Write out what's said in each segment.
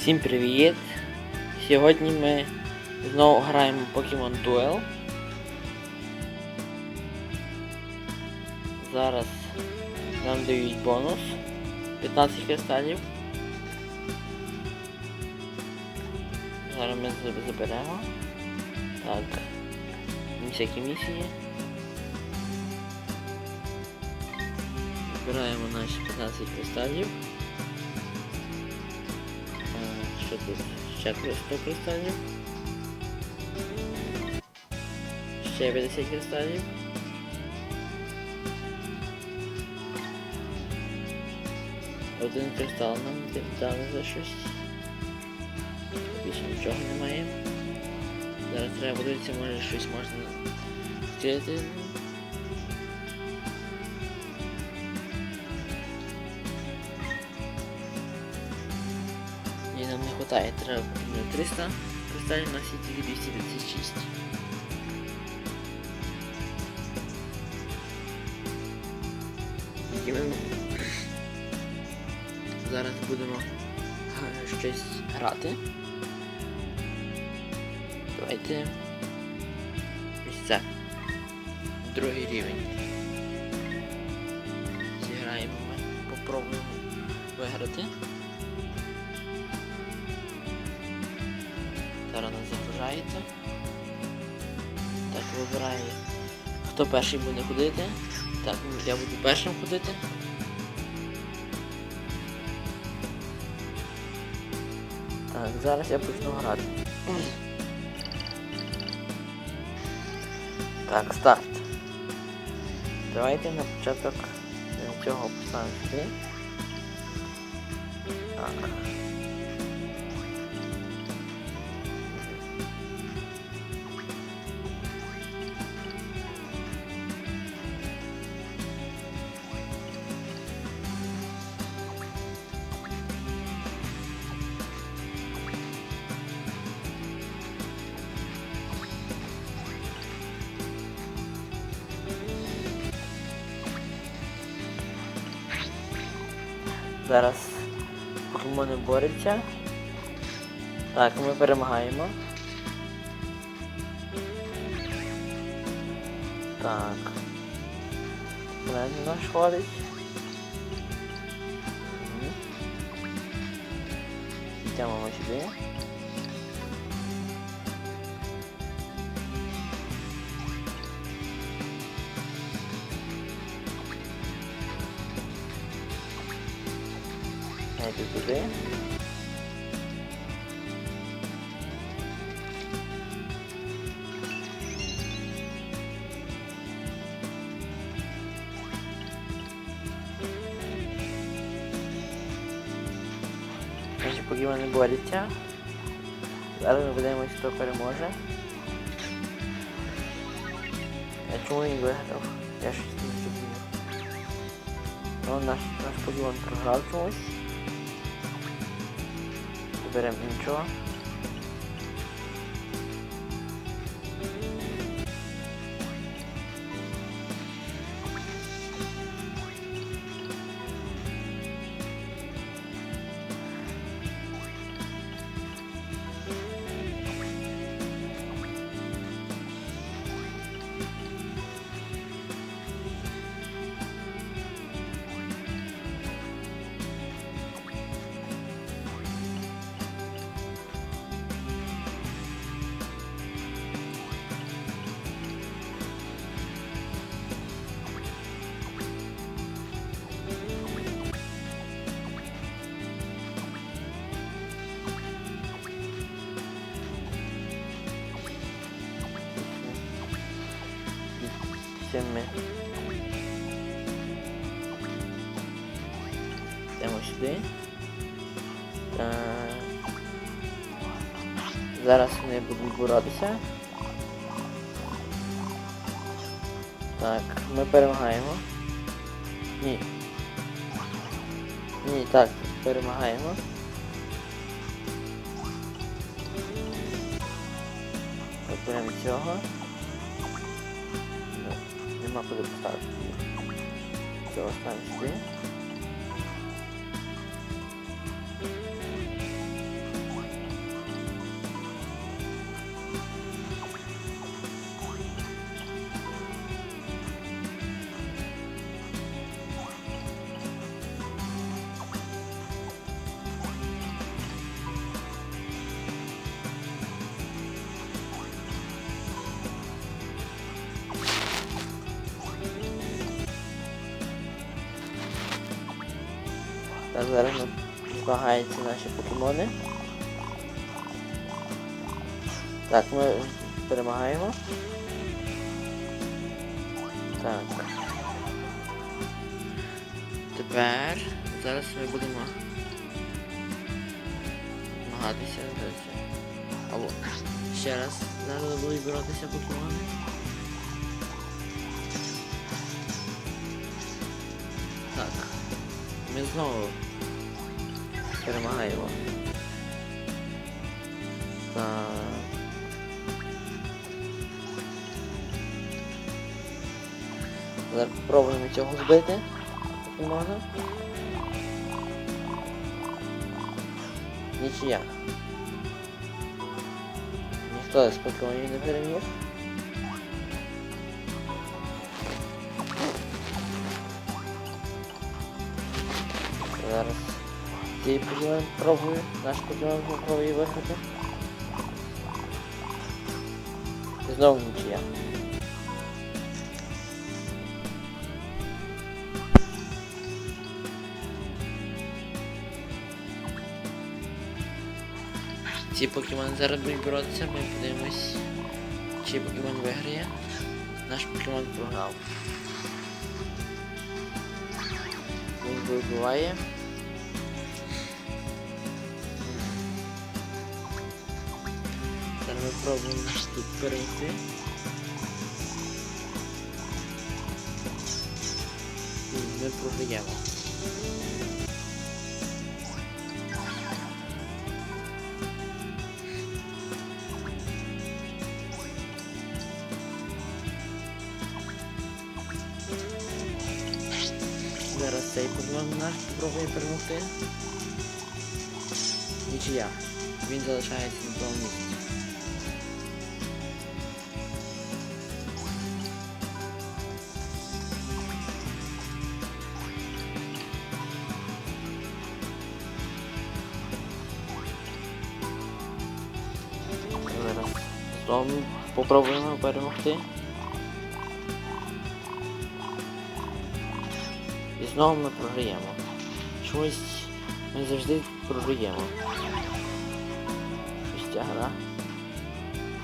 Всім привіт! Сьогодні ми знову граємо Pokemon Duel. Зараз нам дають бонус 15 кристалів. Зараз ми заберемо. Так. Всякі місії. Збираємо наші 15 кристалів. Ще 100 кристалів. Ще 50 кристалів. Один кристал нам дали за щось. Більше нічого немає. Зараз треба подивитися, може щось можна зробити. Нам треба ну, 300 кристалів, у нас є тільки 256. І ми зараз будемо щось грати. Давайте ось це. Другий рівень. Зіграємо ми, попробуємо виграти. Зараз нас загружається. Так, вибирає. Хто перший буде ходити? Так, я буду першим ходити. Так, зараз я почну грати. Так, старт. Давайте на початок цього поставимо сюди. Так. Зараз покемони борються. Так, ми перемагаємо. Так. Мене наш ходить. Йдемо ми сюди. Йду туди. Наші покемони борються. Зараз ми подивимось, хто переможе. А чому він виграв? Я щось не зрозумів. Ну, наш, наш покемон програв чомусь. Беремо нічого. Зараз вони будуть боротися. Так, ми перемагаємо. Ні. Ні, так, перемагаємо. Беремо цього. Ну, Нема куди поставити. Цього ставимо сюди. Так, зараз нам змагаються наші покемони. Так, ми перемагаємо. Так. Тепер зараз ми будемо це. Або ще раз зараз будуть боротися покемони. Так. Ми знову перемагаємо. Так. Зараз спробуємо цього збити. Покемона. Нічия. Ніхто з покемонів не переміг. Цей покемон пробую, наш покемон попробує виграти. І знову нічия. Ці покемони зараз будуть боротися, ми подивимось, чи покемон виграє. Наш покемон програв. Він вибиває. Зараз ми пробуємо тут перейти. Ні, Ми програємо. Зараз цей покемон наш спробує перемогти. Нічия. Він залишається на тому місці. Зараз попробуємо перемогти. І знову ми програємо. Чомусь ми завжди програємо. Ось ця гра.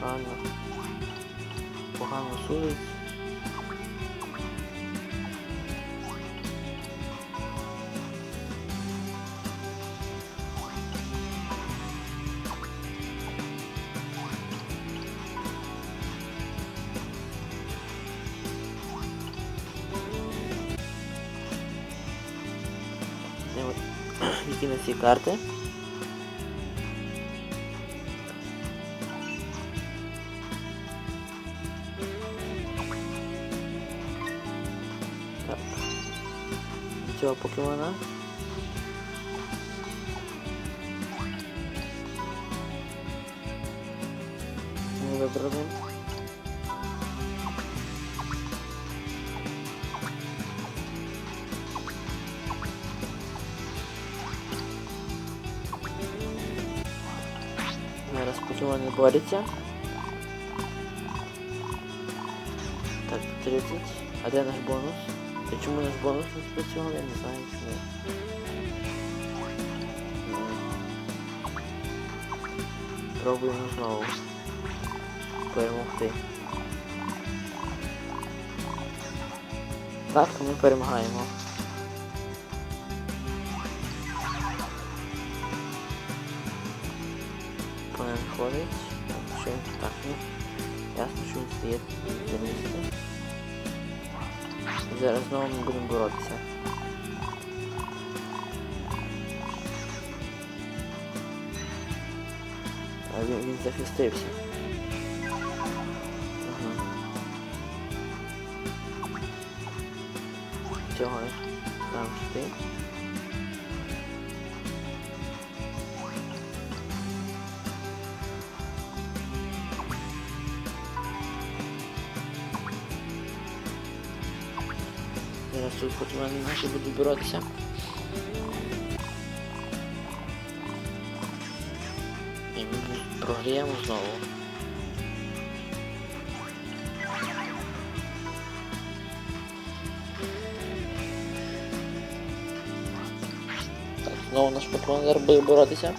Погано. Погано судить. Які на ці карти. Так. Цього покемона. Покемони. Так, 30. А де наш бонус? Та чому наш бонус не спрацював? Я не знаю чому. Пробуємо знову. Перемогти. Так, ми перемагаємо. Так, що так, ну. Ясно, що він стоїть за місце. Зараз знову ми будемо боротися. А він, він захистився. Ага. Цього там стоїть. Тут покемони наші будуть боротися. І ми програємо знову. Так, Знову наш патрон буде боротися.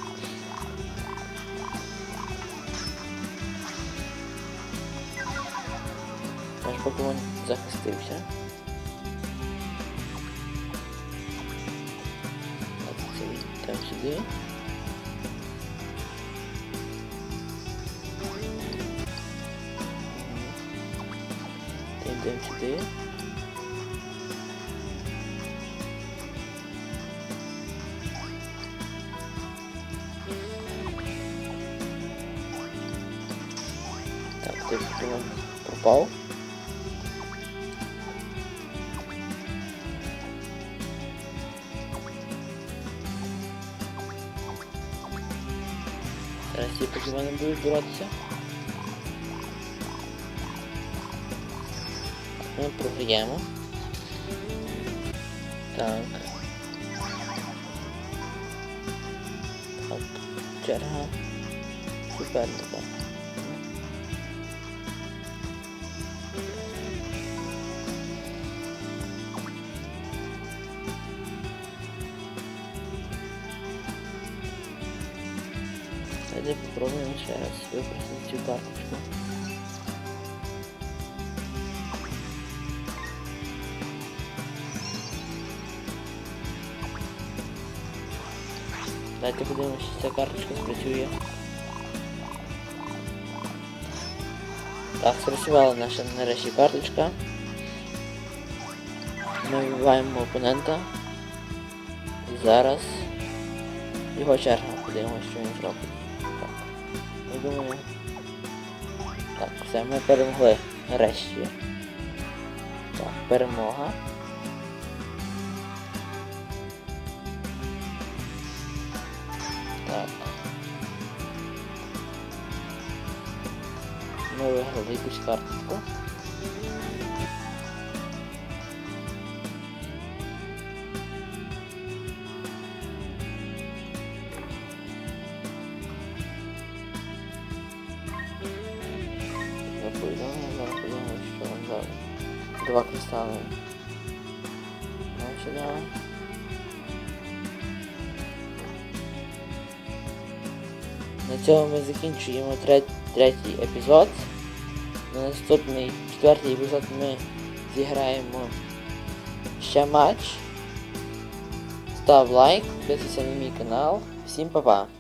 Наш патрон захистився. Йдемо сюди. Та йдемо сюди. Так, той патрон пропав. Зараз ці вони будуть боротися. Ми програємо. Так. Так, черга Супер суперника. Давайте попробуємо ще раз використати цю карточку. Давайте подивимося, чи ця карточка спрацює. Так, спрацювала наша нарешті карточка. Ми вбиваємо опонента. Зараз його черга. Подивимося, що він зробить. Я. Так, все, ми перемогли нарешті. Так, перемога. Так. Ми виграли якусь карточку. Нам ще дали. На цьому ми закінчуємо третій епізод. На наступний четвертий епізод ми зіграємо ще матч. Став лайк, підписуйся на мій канал. Всім па-па!